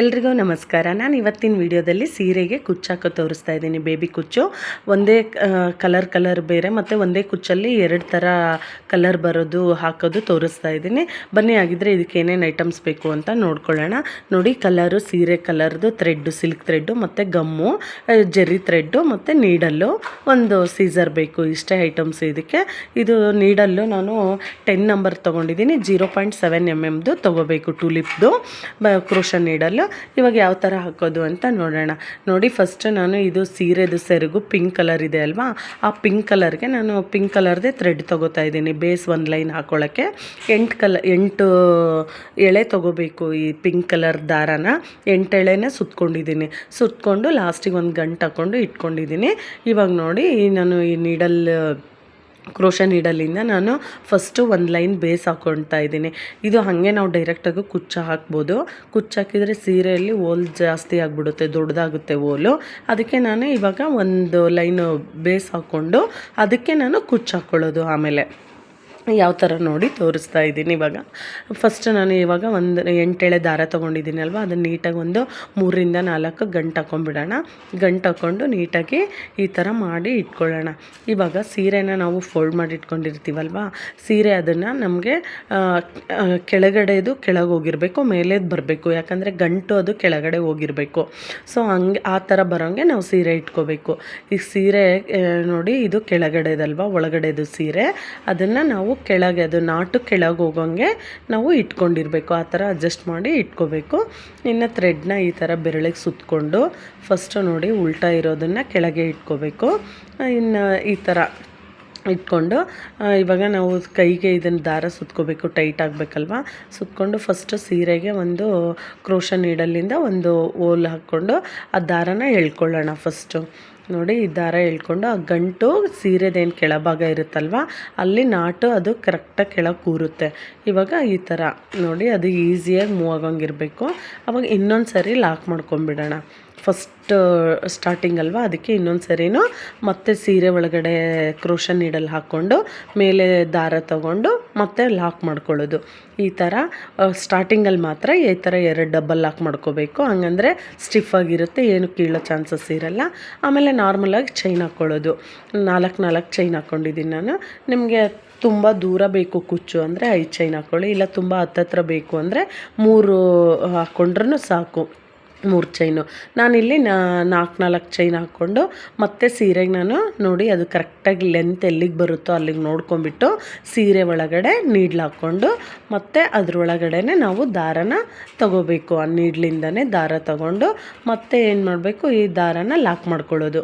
ಎಲ್ರಿಗೂ ನಮಸ್ಕಾರ. ನಾನು ಇವತ್ತಿನ ವಿಡಿಯೋದಲ್ಲಿ ಸೀರೆಗೆ ಕುಚ್ಚಾಕೋ ತೋರಿಸ್ತಾ ಇದ್ದೀನಿ. ಬೇಬಿ ಕುಚ್ಚು. ಒಂದೇ ಕಲರ್ ಕಲರ್ ಬೇರೆ ಮತ್ತು ಒಂದೇ ಕುಚ್ಚಲ್ಲಿ ಎರಡು ಥರ ಕಲರ್ ಬರೋದು, ಹಾಕೋದು ತೋರಿಸ್ತಾ ಇದ್ದೀನಿ. ಬನ್ನಿ ಆಗಿದ್ದರೆ ಇದಕ್ಕೆ ಏನೇನು ಐಟಮ್ಸ್ ಬೇಕು ಅಂತ ನೋಡ್ಕೊಳ್ಳೋಣ. ನೋಡಿ, ಕಲರು, ಸೀರೆ ಕಲರ್ದು ಥ್ರೆಡ್ಡು ಸಿಲ್ಕ್ ಥ್ರೆಡ್ಡು ಮತ್ತು ಗಮ್ಮು ಜರಿ ಥ್ರೆಡ್ಡು ಮತ್ತು ನೀಡಲ್ಲು. ಒಂದು ಸೀಸರ್ ಬೇಕು, ಇಷ್ಟೇ ಐಟಮ್ಸ್ ಇದಕ್ಕೆ. ಇದು ನೀಡಲ್ಲು ನಾನು ಟೆನ್ ನಂಬರ್ ತೊಗೊಂಡಿದ್ದೀನಿ. ಜೀರೋ ಪಾಯಿಂಟ್ ಸೆವೆನ್ ಎಂ ಎಮ್ದು ತೊಗೋಬೇಕು ಟುಲಿಪ್ದು. ಕ್ರೋಷನ್ ನೀಡಲ್ಲು. ಇವಾಗ ಯಾವ ಥರ ಹಾಕೋದು ಅಂತ ನೋಡೋಣ. ನೋಡಿ ಫಸ್ಟ್ ನಾನು ಇದು ಸೀರೆದು ಸೆರಗು ಪಿಂಕ್ ಕಲರ್ ಇದೆ ಅಲ್ವಾ? ಆ ಪಿಂಕ್ ಕಲರ್ಗೆ ನಾನು ಪಿಂಕ್ ಕಲರ್ದೇ ಥ್ರೆಡ್ ತೊಗೋತಾ ಇದ್ದೀನಿ. ಬೇಸ್ ಒಂದು ಲೈನ್ ಹಾಕೊಳ್ಳೋಕ್ಕೆ ಎಂಟು ಕಲ, ಎಂಟು ಎಳೆ ತೊಗೋಬೇಕು ಈ ಪಿಂಕ್ ಕಲರ್ ದಾರಾನ. ಎಂಟು ಎಳೆನೇ ಸುತ್ಕೊಂಡಿದ್ದೀನಿ. ಸುತ್ಕೊಂಡು ಲಾಸ್ಟಿಗೆ ಒಂದು ಗಂಟು ಹಾಕ್ಕೊಂಡು ಇಟ್ಕೊಂಡಿದ್ದೀನಿ. ಇವಾಗ ನೋಡಿ ನಾನು ಈ ನೀಡಲ್ ಕ್ರೋಶ ನೀಡಲಿಂದ ನಾನು ಫಸ್ಟು ಒಂದು ಲೈನ್ ಬೇಸ್ ಹಾಕ್ಕೊಳ್ತಾ ಇದ್ದೀನಿ. ಇದು ಹಾಗೆ ನಾವು ಡೈರೆಕ್ಟಾಗಿ ಕುಚ್ಚ ಹಾಕ್ಬೋದು. ಕುಚ್ಚು ಹಾಕಿದರೆ ಸೀರೆಯಲ್ಲಿ ಓಲ್ ಜಾಸ್ತಿ ಆಗಿಬಿಡುತ್ತೆ, ದೊಡ್ಡದಾಗುತ್ತೆ ಓಲು ಅದಕ್ಕೆ ನಾನು ಇವಾಗ ಒಂದು ಲೈನು ಬೇಸ್ ಹಾಕ್ಕೊಂಡು ಅದಕ್ಕೆ ನಾನು ಕುಚ್ಚು ಹಾಕ್ಕೊಳ್ಳೋದು ಆಮೇಲೆ. ಯಾವ ಥರ ನೋಡಿ ತೋರಿಸ್ತಾ ಇದ್ದೀನಿ ಇವಾಗ. ಫಸ್ಟ್ ನಾನು ಇವಾಗ ಒಂದು ಎಂಟೆಳೆ ದಾರ ತೊಗೊಂಡಿದ್ದೀನಿ ಅಲ್ವಾ? ಅದನ್ನು ನೀಟಾಗಿ ಒಂದು ಮೂರರಿಂದ ನಾಲ್ಕು ಗಂಟು ಹಾಕೊಂಡ್ಬಿಡೋಣ ಗಂಟು ಹಾಕ್ಕೊಂಡು ನೀಟಾಗಿ ಈ ಥರ ಮಾಡಿ ಇಟ್ಕೊಳ್ಳೋಣ. ಇವಾಗ ಸೀರೆನ ನಾವು ಫೋಲ್ಡ್ ಮಾಡಿ ಇಟ್ಕೊಂಡಿರ್ತೀವಲ್ವ? ಸೀರೆ ಅದನ್ನು ನಮಗೆ ಕೆಳಗಡೆದು ಕೆಳಗೆ ಹೋಗಿರಬೇಕು, ಮೇಲೇದು ಬರಬೇಕು. ಯಾಕಂದರೆ ಗಂಟು ಅದು ಕೆಳಗಡೆ ಹೋಗಿರಬೇಕು. ಸೊ ಹಂಗೆ ಆ ಥರ ಬರೋಂಗೆ ನಾವು ಸೀರೆ ಇಟ್ಕೋಬೇಕು. ಈ ಸೀರೆ ನೋಡಿ ಇದು ಕೆಳಗಡೆದಲ್ವ? ಒಳಗಡೆದು ಸೀರೆ. ಅದನ್ನು ನಾವು ಕೆಳಗೆ, ಅದು ನಾಟು ಕೆಳಗೆ ಹೋಗೋಂಗೆ ನಾವು ಇಟ್ಕೊಂಡಿರಬೇಕು. ಆ ಥರ ಅಡ್ಜಸ್ಟ್ ಮಾಡಿ ಇಟ್ಕೋಬೇಕು. ಇನ್ನು ಥ್ರೆಡ್ನ ಈ ಥರ ಬೆರಳಿಗೆ ಸುತ್ತಕೊಂಡು ಫಸ್ಟು ನೋಡಿ ಉಲ್ಟಾ ಇರೋದನ್ನು ಕೆಳಗೆ ಇಟ್ಕೋಬೇಕು. ಇನ್ನು ಈ ಥರ ಇಟ್ಕೊಂಡು ಇವಾಗ ನಾವು ಕೈಗೆ ಇದನ್ನು ದಾರ ಸುತ್ಕೋಬೇಕು ಟೈಟ್ ಆಗಬೇಕಲ್ವ? ಸುತ್ಕೊಂಡು ಫಸ್ಟು ಸೀರೆಗೆ ಒಂದು ಕ್ರೋಶ ನೀಡಲ್ಲಿಂದ ಒಂದು ಓಲ್ ಹಾಕ್ಕೊಂಡು ಆ ದಾರನ ಎಳ್ಕೊಳ್ಳೋಣ ಫಸ್ಟು ನೋಡಿ, ಈ ದಾರ ಎಳ್ಕೊಂಡು ಆ ಗಂಟು ಸೀರೆದೇನು ಕೆಳಭಾಗ ಇರುತ್ತಲ್ವ, ಅಲ್ಲಿ ನಾಟು ಅದು ಕರೆಕ್ಟಾಗಿ ಕೆಳಗೆ ಕೂರುತ್ತೆ. ಇವಾಗ ಈ ಥರ ನೋಡಿ, ಅದು ಈಸಿಯಾಗಿ ಮೂವ್ ಆಗೋಂಗಿರಬೇಕು. ಅವಾಗ ಇನ್ನೊಂದು ಸರಿ ಲಾಕ್ ಮಾಡ್ಕೊಂಬಿಡೋಣ ಫಸ್ಟ್ ಸ್ಟಾರ್ಟಿಂಗ್ ಅಲ್ವಾ? ಅದಕ್ಕೆ ಇನ್ನೊಂದು ಸರಿನೂ ಮತ್ತೆ ಸೀರೆ ಒಳಗಡೆ ಕ್ರೋಶ ನೀಡಲ್ ಹಾಕ್ಕೊಂಡು, ಮೇಲೆ ದಾರ ತಗೊಂಡು ಮತ್ತೆ ಲಾಕ್ ಮಾಡ್ಕೊಳ್ಳೋದು. ಈ ಥರ ಸ್ಟಾರ್ಟಿಂಗಲ್ಲಿ ಮಾತ್ರ ಈ ಥರ ಎರಡು ಡಬ್ಬಲ್ ಲಾಕ್ ಮಾಡ್ಕೋಬೇಕು. ಹಂಗಂದರೆ ಸ್ಟಿಫ್ ಆಗಿರುತ್ತೆ, ಏನು ಕೀಳೋ ಚಾನ್ಸಸ್ ಇರಲ್ಲ. ಆಮೇಲೆ ನಾರ್ಮಲಾಗಿ ಚೈನ್ ಹಾಕ್ಕೊಳ್ಳೋದು ನಾಲ್ಕು ನಾಲ್ಕು ಚೈನ್ ಹಾಕ್ಕೊಂಡಿದ್ದೀನಿ ನಾನು. ನಿಮಗೆ ತುಂಬ ದೂರ ಬೇಕು ಕುಚ್ಚು ಅಂದರೆ ಐದು ಚೈನ್ ಹಾಕ್ಕೊಳ್ಳಿ ಇಲ್ಲ ತುಂಬ ಹತ್ತತ್ರ ಬೇಕು ಅಂದರೆ ಮೂರು ಹಾಕ್ಕೊಂಡ್ರೂ ಸಾಕು. ಮೂರು ಚೈನು ನಾನಿಲ್ಲಿ ನಾಲ್ಕು ನಾಲ್ಕು ಚೈನ್ ಹಾಕ್ಕೊಂಡು ಮತ್ತೆ ಸೀರೆಗೆ ನಾನು ನೋಡಿ ಅದು ಕರೆಕ್ಟಾಗಿ ಲೆಂತ್ ಎಲ್ಲಿಗೆ ಬರುತ್ತೋ ಅಲ್ಲಿಗೆ ನೋಡ್ಕೊಂಬಿಟ್ಟು ಸೀರೆ ಒಳಗಡೆ ನೀಡ್ಲು ಹಾಕ್ಕೊಂಡು ಮತ್ತು ಅದರೊಳಗಡೆ ನಾವು ದಾರನ ತಗೋಬೇಕು. ಆ ನೀಡ್ಲಿಂದನೇ ದಾರ ತಗೊಂಡು ಮತ್ತೆ ಏನು ಮಾಡಬೇಕು? ಈ ದಾರನ ಲಾಕ್ ಮಾಡ್ಕೊಳ್ಳೋದು.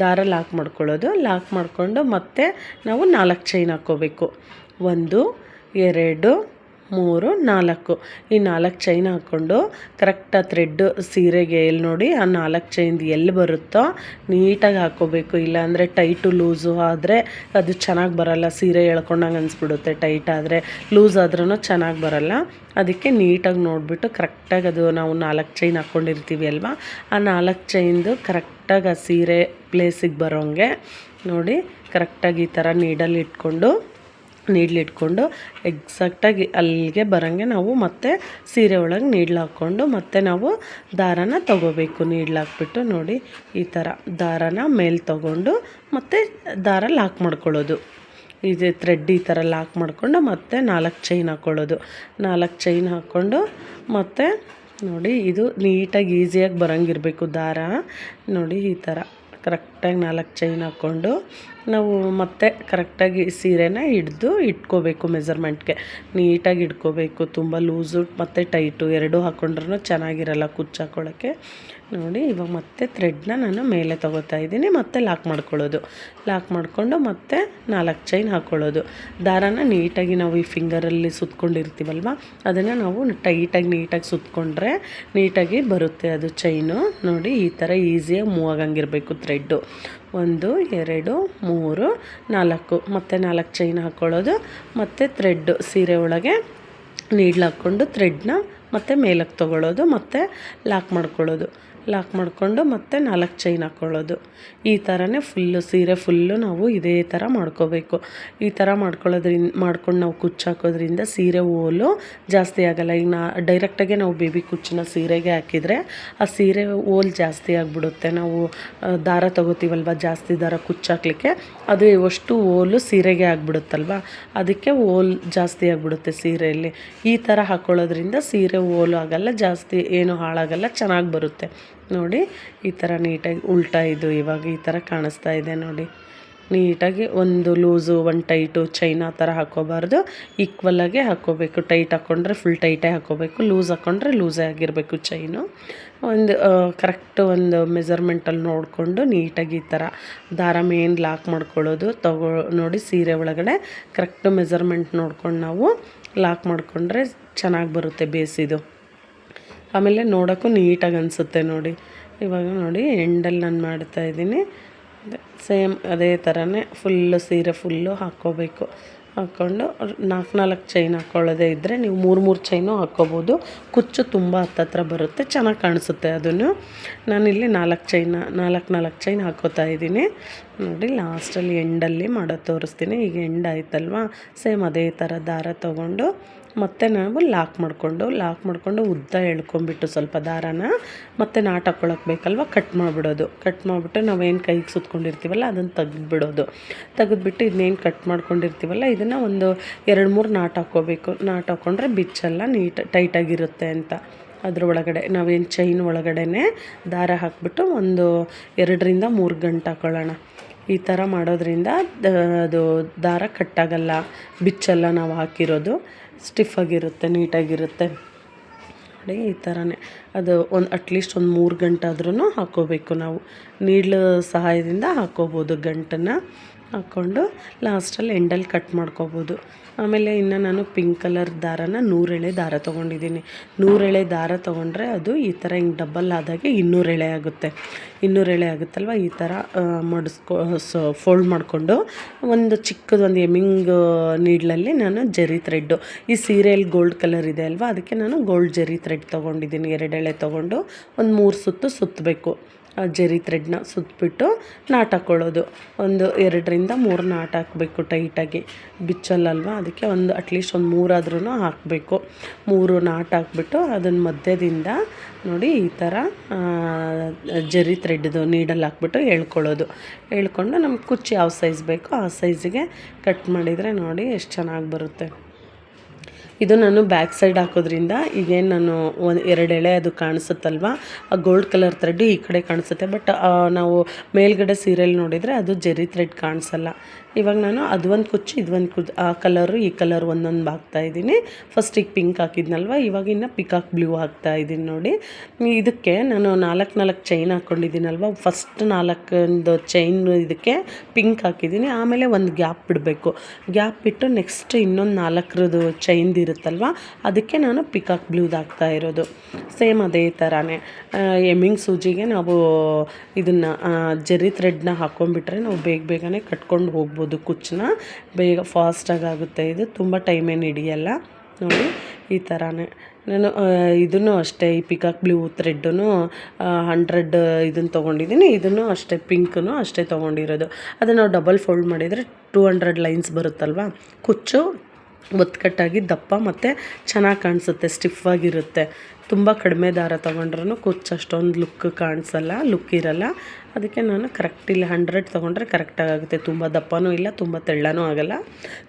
ದಾರ ಲಾಕ್ ಮಾಡ್ಕೊಳ್ಳೋದು. ಲಾಕ್ ಮಾಡಿಕೊಂಡು ಮತ್ತೆ ನಾವು ನಾಲ್ಕು ಚೈನ್ ಹಾಕ್ಕೋಬೇಕು. ಒಂದು, ಎರಡು ಮೂರು, ನಾಲ್ಕು. ಈ ನಾಲ್ಕು ಚೈನ್ ಹಾಕ್ಕೊಂಡು ಕರೆಕ್ಟ್ ಆ ಥ್ರೆಡ್ಡು ಸೀರೆಗೆ ಎಲ್ಲಿ ನೋಡಿ ಆ ನಾಲ್ಕು ಚೈನ್ ಎಲ್ಲಿ ಬರುತ್ತೋ ನೀಟಾಗಿ ಹಾಕ್ಕೋಬೇಕು ಇಲ್ಲಾಂದರೆ ಟೈಟು ಲೂಸು ಆದರೆ ಅದು ಚೆನ್ನಾಗಿ ಬರಲ್ಲ. ಸೀರೆ ಎಳ್ಕೊಂಡಂಗೆ ಅನಿಸ್ಬಿಡುತ್ತೆ ಟೈಟ್ ಆದರೆ. ಲೂಸ್ ಆದ್ರೂ ಚೆನ್ನಾಗಿ ಬರಲ್ಲ. ಅದಕ್ಕೆ ನೀಟಾಗಿ ನೋಡಿಬಿಟ್ಟು ಕರೆಕ್ಟಾಗಿ ಅದು ನಾವು ನಾಲ್ಕು ಚೈನ್ ಹಾಕ್ಕೊಂಡಿರ್ತೀವಿ ಅಲ್ವಾ? ಆ ನಾಲ್ಕು ಚೈನ್ದು ಕರೆಕ್ಟಾಗಿ ಆ ಸೀರೆ ಪ್ಲೇಸಿಗೆ ಬರೋಂಗೆ ನೋಡಿ ಕರೆಕ್ಟಾಗಿ ಈ ಥರ ನೀಡಲ್ಲಿ ಇಟ್ಕೊಂಡು ನೀಡ್ಲು ಇಟ್ಕೊಂಡು ಎಕ್ಸಾಕ್ಟಾಗಿ ಅಲ್ಲಿಗೆ ಬರೋಂಗೆ ನಾವು ಮತ್ತೆ ಸೀರೆ ಒಳಗೆ ನೀಡ್ಲು ಹಾಕ್ಕೊಂಡು ಮತ್ತೆ ನಾವು ದಾರನ ತಗೋಬೇಕು. ನೀಡ್ಲು ಹಾಕ್ಬಿಟ್ಟು ನೋಡಿ ಈ ಥರ ದಾರನ ಮೇಲೆ ತಗೊಂಡು ಮತ್ತೆ ದಾರ ಲಾಕ್ ಮಾಡ್ಕೊಳ್ಳೋದು. ಇದು ಥ್ರೆಡ್ ಈ ಥರ ಲಾಕ್ ಮಾಡಿಕೊಂಡು ಮತ್ತೆ ನಾಲ್ಕು ಚೈನ್ ಹಾಕ್ಕೊಳ್ಳೋದು ನಾಲ್ಕು ಚೈನ್ ಹಾಕ್ಕೊಂಡು ಮತ್ತೆ ನೋಡಿ ಇದು ನೀಟಾಗಿ ಈಸಿಯಾಗಿ ಬರೋಂಗಿರಬೇಕು ದಾರ. ನೋಡಿ ಈ ಥರ ಕರೆಕ್ಟಾಗಿ ನಾಲ್ಕು ಚೈನ್ ಹಾಕ್ಕೊಂಡು ನಾವು ಮತ್ತೆ ಕರೆಕ್ಟಾಗಿ ಸೀರೆನ ಹಿಡ್ದು ಇಟ್ಕೋಬೇಕು ಮೆಸರ್ಮೆಂಟ್ಗೆ ನೀಟಾಗಿ ಇಟ್ಕೋಬೇಕು, ತುಂಬ ಲೂಸು ಮತ್ತು ಟೈಟು ಎರಡೂ ಹಾಕ್ಕೊಂಡ್ರೂ ಚೆನ್ನಾಗಿರಲ್ಲ ಕುಚ್ಚು ಹಾಕ್ಕೊಳ್ಳೋಕ್ಕೆ ನೋಡಿ, ಇವಾಗ ಮತ್ತೆ ಥ್ರೆಡ್ನ ನಾನು ಮೇಲೆ ತೊಗೋತಾ ಇದ್ದೀನಿ, ಮತ್ತೆ ಲಾಕ್ ಮಾಡ್ಕೊಳ್ಳೋದು. ಲಾಕ್ ಮಾಡಿಕೊಂಡು ಮತ್ತೆ ನಾಲ್ಕು ಚೈನ್ ಹಾಕ್ಕೊಳ್ಳೋದು ದಾರಾನ ನೀಟಾಗಿ ನಾವು ಈ ಫಿಂಗರಲ್ಲಿ ಸುತ್ಕೊಂಡಿರ್ತೀವಲ್ವ, ಅದನ್ನು ನಾವು ಟೈಟಾಗಿ ನೀಟಾಗಿ ಸುತ್ಕೊಂಡ್ರೆ ನೀಟಾಗಿ ಬರುತ್ತೆ ಅದು ಚೈನು ನೋಡಿ, ಈ ಥರ ಈಸಿಯಾಗಿ ಮೂವ್ ಆಗಂಗಿರಬೇಕು ಥ್ರೆಡ್ಡು ಒಂದು, ಎರಡು, ಮೂರು, ನಾಲ್ಕು. ಮತ್ತು ನಾಲ್ಕು ಚೈನ್ ಹಾಕ್ಕೊಳ್ಳೋದು ಮತ್ತು ಥ್ರೆಡ್ಡು ಸೀರೆ ಒಳಗೆ ನೀಡ್ಲಾಕ್ಕೊಂಡು ಥ್ರೆಡ್ನ ಮತ್ತು ಮೇಲಕ್ಕೆ ತೊಗೊಳ್ಳೋದು, ಮತ್ತು ಲಾಕ್ ಮಾಡ್ಕೊಳ್ಳೋದು. ಲಾಕ್ ಮಾಡಿಕೊಂಡು ಮತ್ತೆ ನಾಲ್ಕು ಚೈನ್ ಹಾಕ್ಕೊಳ್ಳೋದು ಈ ಥರನೇ ಫುಲ್ಲು ಸೀರೆ ಫುಲ್ಲು ನಾವು ಇದೇ ಥರ ಮಾಡ್ಕೋಬೇಕು. ಈ ಥರ ಮಾಡ್ಕೊಳ್ಳೋದ್ರಿಂದ, ಮಾಡ್ಕೊಂಡು ನಾವು ಕುಚ್ಚು ಹಾಕೋದ್ರಿಂದ ಸೀರೆ ಓಲು ಜಾಸ್ತಿ ಆಗಲ್ಲ. ಈಗ ನಾ ಡೈರೆಕ್ಟಾಗೆ ನಾವು ಬೇಬಿ ಕುಚ್ಚಿನ ಸೀರೆಗೆ ಹಾಕಿದರೆ ಆ ಸೀರೆ ಓಲ್ ಜಾಸ್ತಿ ಆಗಿಬಿಡುತ್ತೆ. ನಾವು ದಾರ ತಗೋತೀವಲ್ವ ಜಾಸ್ತಿ ದಾರ ಕುಚ್ಚು ಹಾಕ್ಲಿಕ್ಕೆ ಅದು ಅಷ್ಟು ಓಲು ಸೀರೆಗೆ ಆಗಿಬಿಡುತ್ತಲ್ವ? ಅದಕ್ಕೆ ಹೋಲ್ ಜಾಸ್ತಿ ಆಗಿಬಿಡುತ್ತೆ ಸೀರೆಯಲ್ಲಿ. ಈ ಥರ ಹಾಕ್ಕೊಳ್ಳೋದ್ರಿಂದ ಸೀರೆ ಓಲು ಆಗಲ್ಲ, ಜಾಸ್ತಿ ಏನು ಹಾಳಾಗಲ್ಲ, ಚೆನ್ನಾಗಿ ಬರುತ್ತೆ. ನೋಡಿ, ಈ ಥರ ನೀಟಾಗಿ ಉಲ್ಟಾ ಇದು ಇವಾಗ ಈ ಥರ ಕಾಣಿಸ್ತಾ ಇದೆ ನೋಡಿ. ನೀಟಾಗಿ ಒಂದು ಲೂಸು ಒಂದು ಟೈಟು ಚೈನ್ ಆ ಥರ ಹಾಕ್ಕೋಬಾರ್ದು. ಈಕ್ವಲಾಗೆ ಹಾಕ್ಕೋಬೇಕು. ಟೈಟ್ ಹಾಕ್ಕೊಂಡ್ರೆ ಫುಲ್ ಟೈಟೇ ಹಾಕ್ಕೋಬೇಕು. ಲೂಸ್ ಹಾಕ್ಕೊಂಡ್ರೆ ಲೂಸೇ ಆಗಿರಬೇಕು ಚೈನು ಒಂದು ಕರೆಕ್ಟ್ ಒಂದು ಮೆಜರ್ಮೆಂಟಲ್ಲಿ ನೋಡಿಕೊಂಡು ನೀಟಾಗಿ ಈ ಥರ ದಾರ ಮೇನ್ ಲಾಕ್ ಮಾಡ್ಕೊಳ್ಳೋದು ತಗೋ, ನೋಡಿ ಸೀರೆ ಒಳಗಡೆ ಕರೆಕ್ಟ್ ಮೆಜರ್ಮೆಂಟ್ ನೋಡ್ಕೊಂಡು ನಾವು ಲಾಕ್ ಮಾಡಿಕೊಂಡ್ರೆ ಚೆನ್ನಾಗಿ ಬರುತ್ತೆ ಬೇಸಿದು ಆಮೇಲೆ ನೋಡೋಕ್ಕೂ ನೀಟಾಗಿ ಅನಿಸುತ್ತೆ ನೋಡಿ. ಇವಾಗ ನೋಡಿ ಎಂಡಲ್ಲಿ ನಾನು ಮಾಡ್ತಾ ಇದ್ದೀನಿ. ಸೇಮ್ ಅದೇ ಥರನೇ ಫುಲ್ಲು ಸೀರೆ ಫುಲ್ಲು ಹಾಕ್ಕೋಬೇಕು. ಹಾಕ್ಕೊಂಡು ನಾಲ್ಕು ನಾಲ್ಕು ಚೈನ್ ಹಾಕ್ಕೊಳ್ಳೋದೇ ಇದ್ದರೆ ನೀವು ಮೂರು ಮೂರು ಚೈನು ಹಾಕ್ಕೋಬೋದು. ಕುಚ್ಚು ತುಂಬ ಹತ್ತತ್ರ ಬರುತ್ತೆ, ಚೆನ್ನಾಗಿ ಕಾಣಿಸುತ್ತೆ ಅದನ್ನು. ನಾನಿಲ್ಲಿ ನಾಲ್ಕು ಚೈನ, ನಾಲ್ಕು ನಾಲ್ಕು ಚೈನ್ ಹಾಕ್ಕೋತಾ ಇದ್ದೀನಿ. ನೋಡಿ, ಲಾಸ್ಟಲ್ಲಿ ಎಂಡಲ್ಲಿ ಮಾಡೋದು ತೋರಿಸ್ತೀನಿ. ಈಗ ಎಂಡ್ ಆಯ್ತಲ್ವಾ? ಸೇಮ್ ಅದೇ ಥರ ದಾರ ತೊಗೊಂಡು ಮತ್ತೆ ನಾವು ಲಾಕ್ ಮಾಡಿಕೊಂಡು ಲಾಕ್ ಮಾಡಿಕೊಂಡು ಉದ್ದ ಎಳ್ಕೊಂಬಿಟ್ಟು ಸ್ವಲ್ಪ ದಾರಾನ ಮತ್ತು ನಾಟ್ ಹಾಕ್ಕೊಳಕ್ಕೆ ಬೇಕಲ್ವ? ಕಟ್ ಮಾಡಿಬಿಡೋದು. ಕಟ್ ಮಾಡಿಬಿಟ್ಟು ನಾವೇನು ಕೈಗೆ ಸುತ್ಕೊಂಡಿರ್ತೀವಲ್ಲ ಅದನ್ನು ತೆಗೆದುಬಿಡೋದು. ತೆಗೆದುಬಿಟ್ಟು ಇದನ್ನೇನು ಕಟ್ ಮಾಡ್ಕೊಂಡಿರ್ತೀವಲ್ಲ, ಇದನ್ನು ಒಂದು ಎರಡು ಮೂರು ನಾಟ್ ಹಾಕ್ಕೋಬೇಕು ನಾಟ್ ಹಾಕ್ಕೊಂಡ್ರೆ ಬಿಚ್ಚಲ್ಲ ನೀಟ್ ಟೈಟಾಗಿರುತ್ತೆ ಅಂತ. ಅದ್ರ ಒಳಗಡೆ ನಾವೇನು ಚೈನ್ ಒಳಗಡೆನೆ ದಾರ ಹಾಕ್ಬಿಟ್ಟು ಒಂದು ಎರಡರಿಂದ ಮೂರು ಗಂಟೆ ಹಾಕೊಳ್ಳೋಣ. ಈ ಥರ ಮಾಡೋದ್ರಿಂದ ಅದು ದಾರ ಕಟ್ಟಾಗಲ್ಲ ಬಿಚ್ಚಲ್ಲ ನಾವು ಹಾಕಿರೋದು. ಸ್ಟಿಫಾಗಿರುತ್ತೆ, ನೀಟಾಗಿರುತ್ತೆ. ನೋಡಿ, ಈ ಥರನೇ ಅದು ಒಂದು ಅಟ್ಲೀಸ್ಟ್ ಒಂದು ಮೂರು ಗಂಟೆ ಆದ್ರೂ ಹಾಕ್ಕೋಬೇಕು ನಾವು. ನೀಡ್ಲ್ ಸಹಾಯದಿಂದ ಹಾಕ್ಕೋಬೋದು ಗಂಟನ್ನು. ಹಾಕ್ಕೊಂಡು ಲಾಸ್ಟಲ್ಲಿ ಎಂಡಲ್ಲಿ ಕಟ್ ಮಾಡ್ಕೋಬೋದು. ಆಮೇಲೆ ಇನ್ನು ನಾನು ಪಿಂಕ್ ಕಲರ್ ದಾರನ ನೂರೆಳೆ ದಾರ ತೊಗೊಂಡಿದ್ದೀನಿ. ನೂರೆಳೆ ದಾರ ತೊಗೊಂಡ್ರೆ ಅದು ಈ ಥರ ಹಿಂಗೆ ಡಬಲ್ ಆದಾಗೆ ಇನ್ನೂರು ಎಳೆ ಆಗುತ್ತೆ. ಇನ್ನೂರು ಎಳೆ ಆಗುತ್ತಲ್ವ? ಈ ಥರ ಮಡಿಸ್ಕೊ, ಸೊ, ಫೋಲ್ಡ್ ಮಾಡಿಕೊಂಡು ಒಂದು ಚಿಕ್ಕದೊಂದು ಎಮಿಂಗ್ ನೀಡ್ಲಲ್ಲಿ ನಾನು ಜರಿ ಥ್ರೆಡ್ಡು ಈ ಸೀರೆಯಲ್ಲಿ ಗೋಲ್ಡ್ ಕಲರ್ ಇದೆ ಅಲ್ವಾ? ಅದಕ್ಕೆ ನಾನು ಗೋಲ್ಡ್ ಜರಿ ಥ್ರೆಡ್ ತೊಗೊಂಡಿದ್ದೀನಿ. ಎರಡೆಳೆ ತೊಗೊಂಡು ಒಂದು ಮೂರು ಸುತ್ತು ಸುತ್ತಬೇಕು. ಜರಿ ಥ್ರೆಡ್ನ ಸುತ್ತಬಿಟ್ಟು ನಾಟ್ ಹಾಕ್ಕೊಳ್ಳೋದು ಒಂದು, ಎರಡರಿಂದ ಮೂರು ನಾಟ್ ಹಾಕಬೇಕು ಟೈಟಾಗಿ. ಬಿಚ್ಚಲ್ಲಲ್ವ? ಅದಕ್ಕೆ ಒಂದು ಅಟ್ಲೀಸ್ಟ್ ಒಂದು ಮೂರಾದ್ರೂ ಹಾಕಬೇಕು. ಮೂರು ನಾಟ್ ಹಾಕ್ಬಿಟ್ಟು ಅದನ್ನ ಮಧ್ಯದಿಂದ ನೋಡಿ ಈ ಥರ ಜರಿ ಥ್ರೆಡ್ದು ನೀಡಲ್ಲಿ ಹಾಕ್ಬಿಟ್ಟು ಎಳ್ಕೊಳ್ಳೋದು. ಎಳ್ಕೊಂಡು ನಮ್ಗೆ ಕುಚ್ಚು ಯಾವ ಸೈಜ್ ಬೇಕೋ ಆ ಸೈಜಿಗೆ ಕಟ್ ಮಾಡಿದರೆ ನೋಡಿ ಎಷ್ಟು ಚೆನ್ನಾಗಿ ಬರುತ್ತೆ. ಇದು ನಾನು ಬ್ಯಾಕ್ ಸೈಡ್ ಹಾಕೋದ್ರಿಂದ ಈಗೇನು ನಾನು ಒಂದು ಎರಡು ಎಳೆ ಅದು ಕಾಣಿಸುತ್ತಲ್ವ? ಆ ಗೋಲ್ಡ್ ಕಲರ್ ಥ್ರೆಡ್ ಈ ಕಡೆ ಕಾಣಿಸುತ್ತೆ. ಬಟ್ ನಾವು ಮೇಲ್ಗಡೆ ಸೀರೆಯಲ್ಲಿ ನೋಡಿದರೆ ಅದು ಜೆರಿ ಥ್ರೆಡ್ ಕಾಣಿಸಲ್ಲ. ಇವಾಗ ನಾನು ಅದು ಒಂದು ಕುಚ್ಚು ಒಂದು ಕುಚ್ಚು ಆ ಕಲರು, ಈ ಕಲರ್ ಒಂದೊಂದು ಹಾಕ್ತಾ ಇದ್ದೀನಿ. ಫಸ್ಟ್ ಈಗ ಪಿಂಕ್ ಹಾಕಿದ್ನಲ್ವ? ಇವಾಗ ಇನ್ನು ಪಿಕಾಕ್ ಬ್ಲೂ ಹಾಕ್ತಾ ಇದ್ದೀನಿ ನೋಡಿ. ಇದಕ್ಕೆ ನಾನು ನಾಲ್ಕು ನಾಲ್ಕು ಚೈನ್ ಹಾಕ್ಕೊಂಡಿದ್ದೀನಲ್ವ ಫಸ್ಟ್ ನಾಲ್ಕೊಂದು ಚೈನ್ ಇದಕ್ಕೆ ಪಿಂಕ್ ಹಾಕಿದ್ದೀನಿ. ಆಮೇಲೆ ಒಂದು ಗ್ಯಾಪ್ ಬಿಡಬೇಕು. ಗ್ಯಾಪ್ ಬಿಟ್ಟು ನೆಕ್ಸ್ಟ್ ಇನ್ನೊಂದು ನಾಲ್ಕರದು ಚೈನ್ದು ಇರುತ್ತಲ್ವ? ಅದಕ್ಕೆ ನಾನು ಪಿಕಾಕ್ ಬ್ಲೂದು ಹಾಕ್ತಾ ಇರೋದು. ಸೇಮ್ ಅದೇ ಥರನೇ ಎಮ್ಮಿಂಗ್ ಸೂಜಿಗೆ ನಾವು ಇದನ್ನು ಜರಿ ಥ್ರೆಡ್ನ ಹಾಕ್ಕೊಂಡ್ಬಿಟ್ರೆ ನಾವು ಬೇಗ ಬೇಗನೆ ಕಟ್ಕೊಂಡು ಹೋಗ್ಬೋದು. ಕುಚ್ಚನ್ನ. ಬೇಗ ಫಾಸ್ಟಾಗಿ ಆಗುತ್ತೆ ಇದು. ತುಂಬ ಟೈಮ್ ಏನು ಹಿಡಿಯಲ್ಲ. ನೋಡಿ, ಈ ಥರನೇ ನಾನು ಇದನ್ನು ಅಷ್ಟೇ, ಈ ಪಿಕಾಕ್ ಬ್ಲೂ ಥ್ರೆಡ್ಡೂ ಹಂಡ್ರೆಡ್ ಇದನ್ನು ತೊಗೊಂಡಿದ್ದೀನಿ. ಇದನ್ನು ಅಷ್ಟೇ ಪಿಂಕನ್ನು ಅಷ್ಟೇ ತೊಗೊಂಡಿರೋದು. ಅದನ್ನು ನಾವು ಡಬಲ್ ಫೋಲ್ಡ್ ಮಾಡಿದರೆ ಟೂ ಹಂಡ್ರೆಡ್ ಲೈನ್ಸ್ ಬರುತ್ತಲ್ವ? ಕುಚ್ಚು, ಒತ್ಕಟ್ಟಾಗಿ ದಪ್ಪ ಮತ್ತು ಚೆನ್ನಾಗಿ ಕಾಣಿಸುತ್ತೆ ಸ್ಟಿಫಾಗಿರುತ್ತೆ ತುಂಬ ಕಡಿಮೆ ದಾರ ತೊಗೊಂಡ್ರೂ ಕುಚ್ಚು ಅಷ್ಟೊಂದು ಲುಕ್ ಕಾಣಿಸಲ್ಲ ಲುಕ್ ಇರಲ್ಲ. ಅದಕ್ಕೆ ನಾನು ಕರೆಕ್ಟ್ ಇಲ್ಲಿ ಹಂಡ್ರೆಡ್ ತೊಗೊಂಡ್ರೆ ಕರೆಕ್ಟಾಗಿ ಆಗುತ್ತೆ. ತುಂಬ ದಪ್ಪನೂ ಇಲ್ಲ, ತುಂಬ ತೆಳ್ಳನೂ ಆಗಲ್ಲ.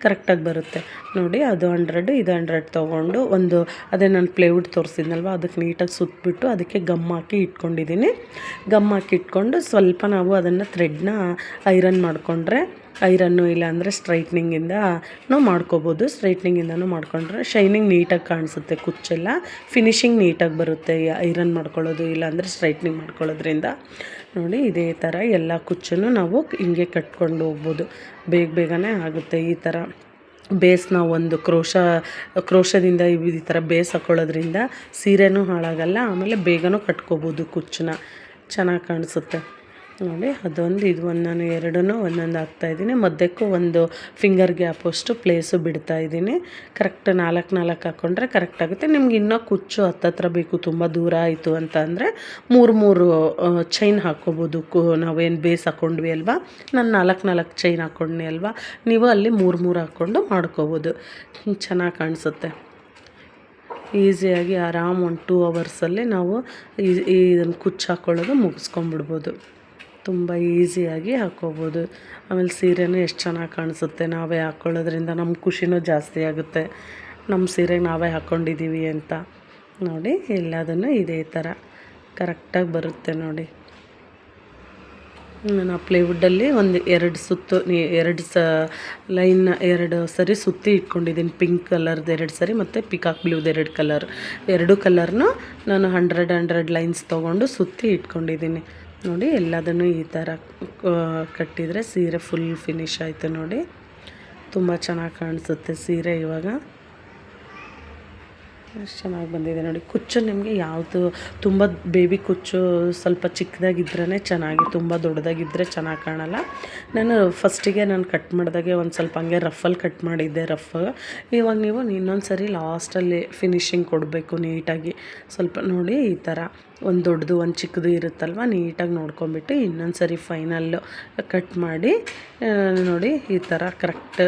ಕರೆಕ್ಟಾಗಿ ಬರುತ್ತೆ. ನೋಡಿ, ಅದು ಹಂಡ್ರೆಡ್ ಇದು ಹಂಡ್ರೆಡ್ ತೊಗೊಂಡು ಒಂದು, ಅದೇ ನಾನು ಪ್ಲೇವುಡ್ ತೋರಿಸಿದ್ನಲ್ವ, ಅದಕ್ಕೆ ನೀಟಾಗಿ ಸುತ್ತಬಿಟ್ಟು ಅದಕ್ಕೆ ಗಮ್ ಹಾಕಿ ಇಟ್ಕೊಂಡಿದ್ದೀನಿ. ಗಮ್ ಹಾಕಿ ಇಟ್ಕೊಂಡು ಸ್ವಲ್ಪ ನಾವು ಅದನ್ನು ಥ್ರೆಡ್ನ ಐರನ್ ಮಾಡಿಕೊಂಡ್ರೆ ಐರನ್ನು ಇಲ್ಲಾಂದರೆ ಸ್ಟ್ರೈಟ್ನಿಂಗಿಂದ ನಾವು ಮಾಡ್ಕೋಬೋದು. ಸ್ಟ್ರೈಟ್ನಿಂಗಿಂದನೂ ಮಾಡ್ಕೊಂಡ್ರೆ ಶೈನಿಂಗ್ ನೀಟಾಗಿ ಕಾಣಿಸುತ್ತೆ ಕುಚ್ಚೆಲ್ಲ. ಫಿನಿಶಿಂಗ್ ನೀಟಾಗಿ ಬರುತ್ತೆ. ಐರನ್ ಮಾಡ್ಕೊಳ್ಳೋದು ಇಲ್ಲಾಂದರೆ ಸ್ಟ್ರೈಟ್ನಿಂಗ್ ಮಾಡ್ಕೊಳ್ಳೋದ್ರಿಂದ. ನೋಡಿ, ಇದೇ ಥರ ಎಲ್ಲ ಕುಚ್ಚನ್ನು ನಾವು ಹಿಂಗೆ ಕಟ್ಕೊಂಡು ಹೋಗ್ಬೋದು. ಬೇಗ ಬೇಗನೆ ಆಗುತ್ತೆ ಈ ಥರ. ಬೇಸ್ನ ಒಂದು ಕ್ರೋಶ, ಕ್ರೋಶದಿಂದ ಈ ಥರ ಬೇಸ್ ಹಾಕ್ಕೊಳ್ಳೋದ್ರಿಂದ ಸೀರೆನೂ ಹಾಳಾಗಲ್ಲ, ಆಮೇಲೆ ಬೇಗನೂ ಕಟ್ಕೋಬೋದು ಕುಚ್ಚನ್ನ. ಚೆನ್ನಾಗಿ ಕಾಣಿಸುತ್ತೆ. ನೋಡಿ, ಅದೊಂದು, ಇದು ಒಂದು ನಾನು ಒಂದೊಂದು ಒಂದೊಂದು ಹಾಕ್ತಾಯಿದ್ದೀನಿ ಮಧ್ಯಕ್ಕೂ ಒಂದು ಫಿಂಗರ್ ಗ್ಯಾಪ್ ಅಷ್ಟು ಪ್ಲೇಸು ಬಿಡ್ತಾ ಇದ್ದೀನಿ. ಕರೆಕ್ಟ್ ನಾಲ್ಕು ನಾಲ್ಕು ಹಾಕ್ಕೊಂಡ್ರೆ ಕರೆಕ್ಟ್ ಆಗುತ್ತೆ. ನಿಮ್ಗೆ ಇನ್ನೂ ಕುಚ್ಚು ಹತ್ತತ್ರ ಬೇಕು, ತುಂಬ ದೂರ ಆಯಿತು ಅಂತ ಅಂದರೆ ಮೂರು ಮೂರು ಚೈನ್ ಹಾಕ್ಕೋಬೋದು ಕು, ನಾವೇನು ಬೇಸ್ ಹಾಕ್ಕೊಂಡ್ವಿ ಅಲ್ವಾ? ನಾನು ನಾಲ್ಕು ನಾಲ್ಕು ಚೈನ್ ಹಾಕ್ಕೊಂಡ್ನಿ ಅಲ್ವಾ? ನೀವು ಅಲ್ಲಿ ಮೂರು ಮೂರು ಹಾಕ್ಕೊಂಡು ಮಾಡ್ಕೋಬೋದು. ಚೆನ್ನಾಗಿ ಕಾಣಿಸುತ್ತೆ. ಈಸಿಯಾಗಿ ಆರಾಮ್ ಒಂದು ಟೂ ಅವರ್ಸಲ್ಲಿ ನಾವು ಈ ಇದನ್ನು ಕುಚ್ಚು ಹಾಕ್ಕೊಳ್ಳೋದು ಮುಗಿಸ್ಕೊಂಬಿಡ್ಬೋದು ತುಂಬ ಈಸಿಯಾಗಿ ಹಾಕ್ಕೋಬೋದು ಆಮೇಲೆ ಸೀರೆನೂ ಎಷ್ಟು ಚೆನ್ನಾಗಿ ಕಾಣಿಸುತ್ತೆ, ನಾವೇ ಹಾಕ್ಕೊಳ್ಳೋದ್ರಿಂದ ನಮ್ಮ ಖುಷಿನೂ ಜಾಸ್ತಿ ಆಗುತ್ತೆ. ನಮ್ಮ ಸೀರೆಗೆ ನಾವೇ ಹಾಕ್ಕೊಂಡಿದ್ದೀವಿ ಅಂತ ನೋಡಿ, ಎಲ್ಲದನ್ನು ಇದೇ ಥರ ಕರೆಕ್ಟಾಗಿ ಬರುತ್ತೆ ನೋಡಿ. ನಾನು ಪ್ಲೇವುಡ್ಡಲ್ಲಿ ಒಂದು ಎರಡು ಸುತ್ತು ಎರಡು ಸ, ಲೈನ್ ಎರಡು ಸರಿ ಸುತ್ತಿ ಇಟ್ಕೊಂಡಿದ್ದೀನಿ. ಪಿಂಕ್ ಕಲರ್ದು ಎರಡು ಸರಿ ಮತ್ತು ಪಿಕಾಕ್ ಬ್ಲೂದು ಎರಡು ಕಲರ್. ಎರಡು ಕಲರ್ನು ನಾನು ಹಂಡ್ರೆಡ್ ಹಂಡ್ರೆಡ್ ಲೈನ್ಸ್ ತೊಗೊಂಡು ಸುತ್ತಿ ಇಟ್ಕೊಂಡಿದ್ದೀನಿ. ನೋಡಿ ಎಲ್ಲದನ್ನು ಈ ಥರ ಕಟ್ಟಿದರೆ ಸೀರೆ ಫುಲ್ ಫಿನಿಶ್ ಆಯಿತು ನೋಡಿ. ತುಂಬ ಚೆನ್ನಾಗಿ ಕಾಣಿಸುತ್ತೆ ಸೀರೆ ಇವಾಗ. ಅಷ್ಟು ಚೆನ್ನಾಗಿ ಬಂದಿದೆ ನೋಡಿ. ಕುಚ್ಚು ನಿಮಗೆ ಯಾವುದು, ತುಂಬ ಬೇಬಿ ಕುಚ್ಚು ಸ್ವಲ್ಪ ಚಿಕ್ಕದಾಗಿದ್ರೇ ಚೆನ್ನಾಗಿ, ತುಂಬ ದೊಡ್ಡದಾಗಿದ್ದರೆ ಚೆನ್ನಾಗಿ ಕಾಣಲ್ಲ. ನಾನು ಫಸ್ಟಿಗೆ ನಾನು ಕಟ್ ಮಾಡಿದಾಗೆ ಒಂದು ಸ್ವಲ್ಪ ಹಂಗೆ ರಫಲ್ಲಿ ಕಟ್ ಮಾಡಿದ್ದೆ ರಫ್ ಇವಾಗ ನೀವು ಇನ್ನೊಂದು ಸರಿ ಲಾಸ್ಟಲ್ಲಿ ಫಿನಿಶಿಂಗ್ ಕೊಡಬೇಕು ನೀಟಾಗಿ. ಸ್ವಲ್ಪ ನೋಡಿ ಈ ಥರ. ಒಂದು ದೊಡ್ಡದು, ಒಂದು ಚಿಕ್ಕದು ಇರುತ್ತಲ್ವ? ನೀಟಾಗಿ ನೋಡ್ಕೊಂಬಿಟ್ಟು ಇನ್ನೊಂದು ಸರಿ ಫೈನಲ್ಲು ಕಟ್ ಮಾಡಿ ನೋಡಿ ಈ ಥರ ಕರೆಕ್ಟ್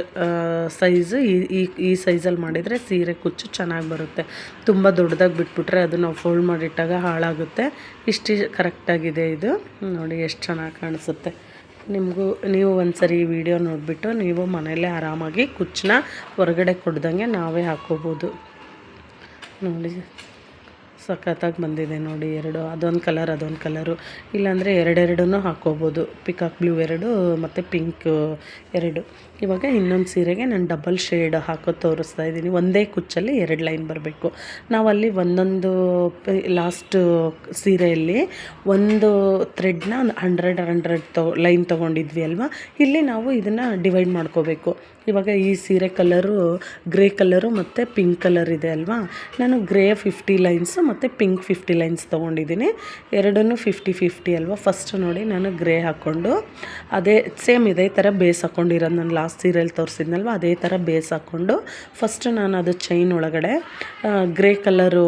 ಸೈಜು ಈ ಈ ಸೈಜಲ್ಲಿ ಮಾಡಿದರೆ ಸೀರೆ ಕುಚ್ಚು ಚೆನ್ನಾಗಿ ಬರುತ್ತೆ. ತುಂಬ ದೊಡ್ಡದಾಗಿ ಬಿಟ್ಬಿಟ್ರೆ ಅದು ನಾವು ಫೋಲ್ಡ್ ಮಾಡಿಟ್ಟಾಗ ಹಾಳಾಗುತ್ತೆ. ಇಷ್ಟು ಕರೆಕ್ಟಾಗಿದೆ ಇದು. ನೋಡಿ ಎಷ್ಟು ಚೆನ್ನಾಗಿ ಕಾಣಿಸುತ್ತೆ. ನಿಮಗೂ, ನೀವು ಒಂದು ಸರಿ ವಿಡಿಯೋ ನೋಡಿಬಿಟ್ಟು ನೀವು ಮನೆಯಲ್ಲೇ ಆರಾಮಾಗಿ ಕುಚ್ಚನ್ನ ಹೊರಗಡೆ ಕೊಡ್ದಂಗೆ ನಾವೇ ಹಾಕ್ಕೋಬೋದು ನೋಡಿ. ಸಖತ್ತಾಗಿ ಬಂದಿದೆ ನೋಡಿ, ಎರಡು, ಅದೊಂದು ಕಲರ್ ಅದೊಂದು ಕಲರು ಇಲ್ಲಾಂದರೆ ಎರಡೆರಡೂ ಹಾಕ್ಕೋಬೋದು. ಪಿಕಾಕ್ ಬ್ಲೂ ಎರಡು ಮತ್ತು ಪಿಂಕ್ ಎರಡು. ಇವಾಗ ಇನ್ನೊಂದು ಸೀರೆಗೆ ನಾನು ಡಬಲ್ ಶೇಡ್ ಹಾಕೋ ತೋರಿಸ್ತಾ ಇದ್ದೀನಿ. ಒಂದೇ ಕುಚ್ಚಲ್ಲಿ ಎರಡು ಲೈನ್ ಬರಬೇಕು. ನಾವಲ್ಲಿ ಒಂದೊಂದು ಲಾಸ್ಟ್ ಸೀರೆಯಲ್ಲಿ ಒಂದು ಥ್ರೆಡ್ನ ಹಂಡ್ರೆಡ್ ಹಂಡ್ರೆಡ್ ತೊ ಲೈನ್ ತೊಗೊಂಡಿದ್ವಿ ಅಲ್ವಾ? ಇಲ್ಲಿ ನಾವು ಇದನ್ನು ಡಿವೈಡ್ ಮಾಡ್ಕೋಬೇಕು. ಇವಾಗ ಈ ಸೀರೆ ಕಲರು, ಗ್ರೇ ಕಲರು ಮತ್ತು ಪಿಂಕ್ ಕಲರ್ ಇದೆ ಅಲ್ವಾ? ನಾನು ಗ್ರೇ ಫಿಫ್ಟಿ ಲೈನ್ಸು ಮತ್ತು ಪಿಂಕ್ ಫಿಫ್ಟಿ ಲೈನ್ಸ್ ತೊಗೊಂಡಿದ್ದೀನಿ. ಎರಡನ್ನೂ ಫಿಫ್ಟಿ ಫಿಫ್ಟಿ ಅಲ್ವಾ? ಫಸ್ಟ್ ನೋಡಿ ನಾನು ಗ್ರೇ ಹಾಕ್ಕೊಂಡು, ಅದೇ ಸೇಮ್ ಇದೇ ಥರ ಬೇಸ್ ಹಾಕ್ಕೊಂಡಿರೋದು ನಾನು ಲಾಸ್ಟ್ ಸೀರೆಯಲ್ಲಿ ತೋರಿಸಿದ್ನಲ್ವ? ಅದೇ ಥರ ಬೇಸ್ ಹಾಕ್ಕೊಂಡು ಫಸ್ಟ್ ನಾನು ಅದು ಚೈನ್ ಒಳಗಡೆ ಗ್ರೇ ಕಲರು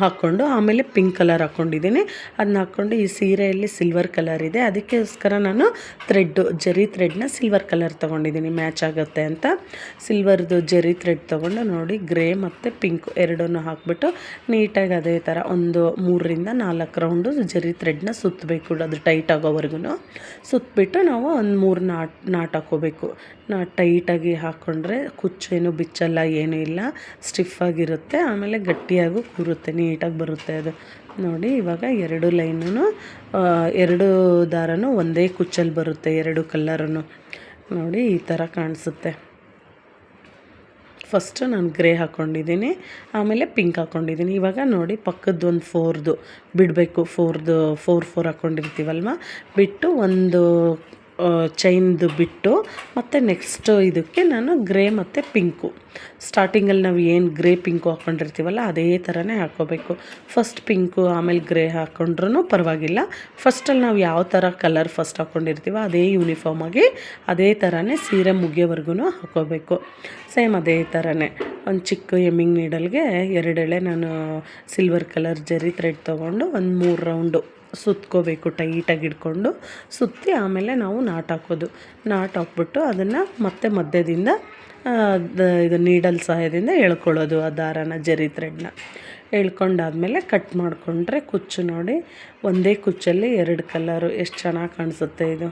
ಹಾಕ್ಕೊಂಡು ಆಮೇಲೆ ಪಿಂಕ್ ಕಲರ್ ಹಾಕ್ಕೊಂಡಿದ್ದೀನಿ. ಅದನ್ನ ಹಾಕ್ಕೊಂಡು ಈ ಸೀರೆಯಲ್ಲಿ ಸಿಲ್ವರ್ ಕಲರ್ ಇದೆ. ಅದಕ್ಕೋಸ್ಕರ ನಾನು ಥ್ರೆಡ್ಡು ಜರಿ ಥ್ರೆಡ್ನ ಸಿಲ್ವರ್ ಕಲರ್ ತೊಗೊಂಡಿದ್ದೀನಿ. ಮ್ಯಾಚ್ ಆಗುತ್ತೆ ಅಂತ. ಸಿಲ್ವರ್ದು ಜರಿ ಥ್ರೆಡ್ ತೊಗೊಂಡು ನೋಡಿ, ಗ್ರೇ ಮತ್ತು ಪಿಂಕ್ ಎರಡನ್ನೂ ಹಾಕ್ಬಿಟ್ಟು ನೀಟಾಗಿ ಅದೇ ಥರ ಒಂದು ಮೂರರಿಂದ ನಾಲ್ಕು ರೌಂಡು ಜರಿ ಥ್ರೆಡ್ನ ಸುತ್ತಬೇಕು. ಅದು ಟೈಟ್ ಆಗೋವರೆಗೂ ಸುತ್ತಬಿಟ್ಟು ನಾವು ಒಂದು ಮೂರು ನಾಟ್ ನಾಟ್ ಹಾಕ್ಕೋಬೇಕು. ನಾ ಟೈಟಾಗಿ ಹಾಕ್ಕೊಂಡ್ರೆ ಕುಚ್ಚೇನು, ಬಿಚ್ಚಲ್ಲ, ಏನೂ ಇಲ್ಲ. ಸ್ಟಿಫಾಗಿರುತ್ತೆ ಆಮೇಲೆ ಗಟ್ಟಿಯಾಗೂ ಕೂರುತ್ತೆ. ನೀಟಾಗಿ ಬರುತ್ತೆ ಅದು. ನೋಡಿ, ಇವಾಗ ಎರಡು ಲೈನೂ ಎರಡು ದಾರನೂ ಒಂದೇ ಕುಚ್ಚಲ್ಲಿ ಬರುತ್ತೆ, ಎರಡು ಕಲ್ಲರೂ ನೋಡಿ, ಈ ಥರ ಕಾಣಿಸುತ್ತೆ. ಫಸ್ಟು ನಾನು ಗ್ರೇ ಹಾಕ್ಕೊಂಡಿದ್ದೀನಿ, ಆಮೇಲೆ ಪಿಂಕ್ ಹಾಕ್ಕೊಂಡಿದ್ದೀನಿ. ಇವಾಗ ನೋಡಿ ಪಕ್ಕದ ಒಂದು ಫೋರ್ದು ಬಿಡಬೇಕು. ಫೋರ್ದು, ಫೋರ್ ಫೋರ್ ಹಾಕ್ಕೊಂಡಿರ್ತೀವಲ್ವ? ಬಿಟ್ಟು ಒಂದು ಚೈನ್ದು ಬಿಟ್ಟು ಮತ್ತು ನೆಕ್ಸ್ಟ್ ಇದಕ್ಕೆ ನಾನು ಗ್ರೇ ಮತ್ತು ಪಿಂಕು ಸ್ಟಾರ್ಟಿಂಗಲ್ಲಿ ನಾವು ಏನು ಗ್ರೇ ಪಿಂಕು ಹಾಕ್ಕೊಂಡಿರ್ತೀವಲ್ಲ, ಅದೇ ಥರನೇ ಹಾಕ್ಕೋಬೇಕು. ಫಸ್ಟ್ ಪಿಂಕು ಆಮೇಲೆ ಗ್ರೇ ಹಾಕ್ಕೊಂಡ್ರೂ ಪರವಾಗಿಲ್ಲ. ಫಸ್ಟಲ್ಲಿ ನಾವು ಯಾವ ಥರ ಕಲರ್ ಫಸ್ಟ್ ಹಾಕ್ಕೊಂಡಿರ್ತೀವೋ ಅದೇ ಯೂನಿಫಾರ್ಮ್ ಆಗಿ ಅದೇ ಥರನೇ ಸೀರೆ ಮುಗಿಯೋವರೆಗೂ ಹಾಕ್ಕೋಬೇಕು. ಸೇಮ್ ಅದೇ ಥರನೇ ಒಂದು ಚಿಕ್ಕ ಎಮ್ಮಿಂಗ್ ನೀಡಲ್ಗೆ ಎರಡೆಳೆ ನಾನು ಸಿಲ್ವರ್ ಕಲರ್ ಜರಿ ಥ್ರೆಡ್ ತೊಗೊಂಡು ಒಂದು ಮೂರು ರೌಂಡು ಸುತ್ಕೋಬೇಕು ಟೈಟಾಗಿ ಹಿಡ್ಕೊಂಡು ಸುತ್ತಿ ಆಮೇಲೆ ನಾವು ನಾಟ್ ಹಾಕೋದು. ನಾಟ್ ಹಾಕ್ಬಿಟ್ಟು ಅದನ್ನು ಮತ್ತೆ ಮಧ್ಯದಿಂದ ಇದು ನೀಡಲ್ ಸಹಾಯದಿಂದ ಎಳ್ಕೊಳ್ಳೋದು ಆ ದಾರನ ಜರಿ ಥ್ರೆಡ್ನ ಎಳ್ಕೊಂಡಾದ್ಮೇಲೆ ಕಟ್ ಮಾಡಿಕೊಂಡ್ರೆ ಕುಚ್ಚು ನೋಡಿ, ಒಂದೇ ಕುಚ್ಚಲ್ಲಿ ಎರಡು ಕಲರು ಎಷ್ಟು ಚೆನ್ನಾಗಿ ಕಾಣಿಸುತ್ತೆ ಇದು.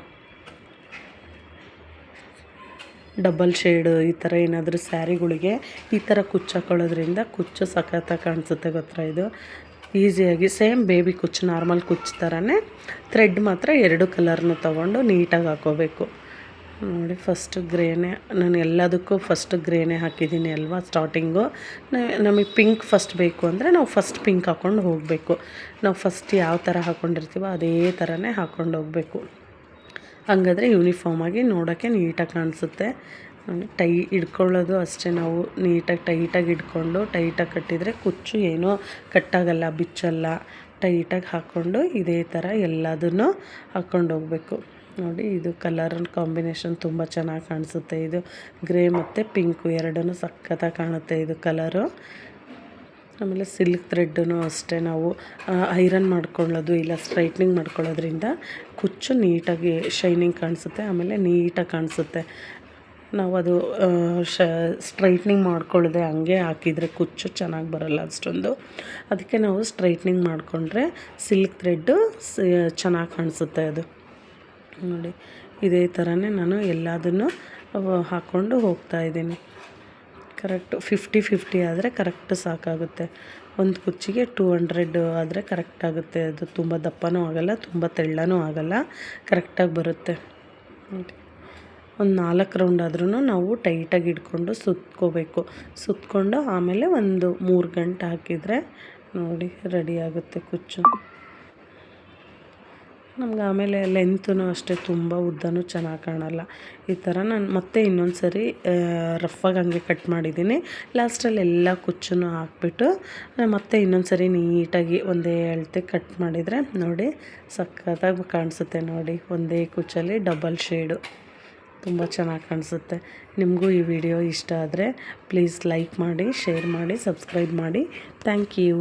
ಡಬಲ್ ಶೇಡು ಈ ಥರ ಏನಾದರೂ ಸ್ಯಾರಿಗಳಿಗೆ ಈ ಥರ ಕುಚ್ಚು ಹಾಕೊಳ್ಳೋದ್ರಿಂದ ಕುಚ್ಚು ಸಖತ್ತಾಗಿ ಕಾಣಿಸುತ್ತೆ ಗೊತ್ತಾ ಇದು. ಈಸಿಯಾಗಿ ಸೇಮ್ ಬೇಬಿ ಕುಚ್ಚು ನಾರ್ಮಲ್ ಕುಚ್ಚು ಥರನೇ ಥ್ರೆಡ್ ಮಾತ್ರ ಎರಡು ಕಲರ್ನ ತೊಗೊಂಡು ನೀಟಾಗಿ ಹಾಕೋಬೇಕು ನೋಡಿ ಫಸ್ಟ್ ಗ್ರೇನೇ, ನಾನು ಎಲ್ಲದಕ್ಕೂ ಫಸ್ಟ್ ಗ್ರೇನೇ ಹಾಕಿದ್ದೀನಿ ಅಲ್ವಾ ಸ್ಟಾರ್ಟಿಂಗು ನಮಗೆ ಪಿಂಕ್ ಫಸ್ಟ್ ಬೇಕು ಅಂದರೆ ನಾವು ಫಸ್ಟ್ ಪಿಂಕ್ ಹಾಕ್ಕೊಂಡು ಹೋಗಬೇಕು. ನಾವು ಫಸ್ಟ್ ಯಾವ ಥರ ಹಾಕ್ಕೊಂಡಿರ್ತೀವೋ ಅದೇ ಥರನೇ ಹಾಕ್ಕೊಂಡು ಹೋಗಬೇಕು. ಹಂಗಾದ್ರೆ ಯೂನಿಫಾರ್ಮಾಗಿ ನೋಡೋಕ್ಕೆ ನೀಟಾಗಿ ಕಾಣಿಸುತ್ತೆ. ಟೈ ಹಿಡ್ಕೊಳ್ಳೋದು ಅಷ್ಟೇ. ನಾವು ನೀಟಾಗಿ ಟೈಟಾಗಿ ಹಿಡ್ಕೊಂಡು ಟೈಟಾಗಿ ಕಟ್ಟಿದರೆ ಕುಚ್ಚು ಏನೂ ಕಟ್ಟಾಗಲ್ಲ, ಬಿಚ್ಚಲ್ಲ. ಟೈಟಾಗಿ ಹಾಕ್ಕೊಂಡು ಇದೇ ಥರ ಎಲ್ಲದನ್ನು ಹಾಕ್ಕೊಂಡು ಹೋಗಬೇಕು. ನೋಡಿ, ಇದು ಕಲರ್ ಕಾಂಬಿನೇಷನ್ ತುಂಬ ಚೆನ್ನಾಗಿ ಕಾಣಿಸುತ್ತೆ. ಇದು ಗ್ರೇ ಮತ್ತು ಪಿಂಕು ಎರಡೂ ಸಖತ್ತಾಗಿ ಕಾಣುತ್ತೆ ಇದು ಕಲರು. ಆಮೇಲೆ ಸಿಲ್ಕ್ ಥ್ರೆಡ್ಡೂ ಅಷ್ಟೇ ನಾವು ಐರನ್ ಮಾಡ್ಕೊಳ್ಳೋದು ಇಲ್ಲ ಸ್ಟ್ರೈಟ್ನಿಂಗ್ ಮಾಡ್ಕೊಳ್ಳೋದ್ರಿಂದ ಕುಚ್ಚು ನೀಟಾಗಿ ಶೈನಿಂಗ್ ಕಾಣಿಸುತ್ತೆ, ಆಮೇಲೆ ನೀಟಾಗಿ ಕಾಣಿಸುತ್ತೆ. ನಾವು ಅದು ಶ ಸ್ಟ್ರೈಟ್ನಿಂಗ್ ಮಾಡ್ಕೊಳ್ಳದೆ ಹಂಗೆ ಹಾಕಿದರೆ ಕುಚ್ಚು ಚೆನ್ನಾಗಿ ಬರಲ್ಲ ಅಷ್ಟೊಂದು. ಅದಕ್ಕೆ ನಾವು ಸ್ಟ್ರೈಟ್ನಿಂಗ್ ಮಾಡಿಕೊಂಡ್ರೆ ಸಿಲ್ಕ್ ಥ್ರೆಡ್ಡು ಚೆನ್ನಾಗಿ ಕಾಣಿಸುತ್ತೆ ಅದು. ನೋಡಿ, ಇದೇ ಥರನೇ ನಾನು ಎಲ್ಲದನ್ನು ಹಾಕ್ಕೊಂಡು ಹೋಗ್ತಾ ಇದ್ದೀನಿ. ಕರೆಕ್ಟು ಫಿಫ್ಟಿ ಫಿಫ್ಟಿ ಆದರೆ ಕರೆಕ್ಟ್ ಸಾಕಾಗುತ್ತೆ. ಒಂದು ಕುಚ್ಚಿಗೆ ಟೂ ಹಂಡ್ರೆಡ್ ಆದರೆ ಕರೆಕ್ಟ್ ಆಗುತ್ತೆ. ಅದು ತುಂಬ ದಪ್ಪನೂ ಆಗೋಲ್ಲ, ತುಂಬ ತೆಳ್ಳನೂ ಆಗೋಲ್ಲ ಕರೆಕ್ಟಾಗಿ ಬರುತ್ತೆ. ಒಂದು ನಾಲ್ಕು ರೌಂಡ್ ಆದ್ರೂ ನಾವು ಟೈಟಾಗಿ ಇಟ್ಕೊಂಡು ಸುತ್ಕೋಬೇಕು. ಸುತ್ಕೊಂಡು ಆಮೇಲೆ ಒಂದು ಮೂರು ಗಂಟೆ ಹಾಕಿದರೆ ನೋಡಿ ರೆಡಿ ಆಗುತ್ತೆ ಕುಚ್ಚು. ನಮ್ಗೆ ಆಮೇಲೆ ಲೆಂತೂ ಅಷ್ಟೇ, ತುಂಬ ಉದ್ದನೂ ಚೆನ್ನಾಗಿ ಕಾಣಲ್ಲ. ಈ ಥರ ನಾನು ಮತ್ತೆ ಇನ್ನೊಂದು ಸರಿ ರಫಾಗಿ ಹಂಗೆ ಕಟ್ ಮಾಡಿದ್ದೀನಿ. ಲಾಸ್ಟಲ್ಲಿ ಎಲ್ಲ ಕುಚ್ಚನ್ನು ಹಾಕ್ಬಿಟ್ಟು, ಮತ್ತೆ ಇನ್ನೊಂದು ಸರಿ ನೀಟಾಗಿ ಒಂದೇ ಅಳತೆ ಕಟ್ ಮಾಡಿದರೆ ನೋಡಿ ಸಖತ್ತಾಗಿ ಕಾಣಿಸುತ್ತೆ ನೋಡಿ. ಒಂದೇ ಕುಚ್ಚಲ್ಲಿ ಡಬಲ್ ಶೇಡು ತುಂಬ ಚೆನ್ನಾಗಿ ಕಾಣಿಸುತ್ತೆ. ನಿಮಗೂ ಈ ವಿಡಿಯೋ ಇಷ್ಟ ಆದರೆ ಪ್ಲೀಸ್ ಲೈಕ್ ಮಾಡಿ ಶೇರ್ ಮಾಡಿ ಸಬ್ಸ್ಕ್ರೈಬ್ ಮಾಡಿ. Thank you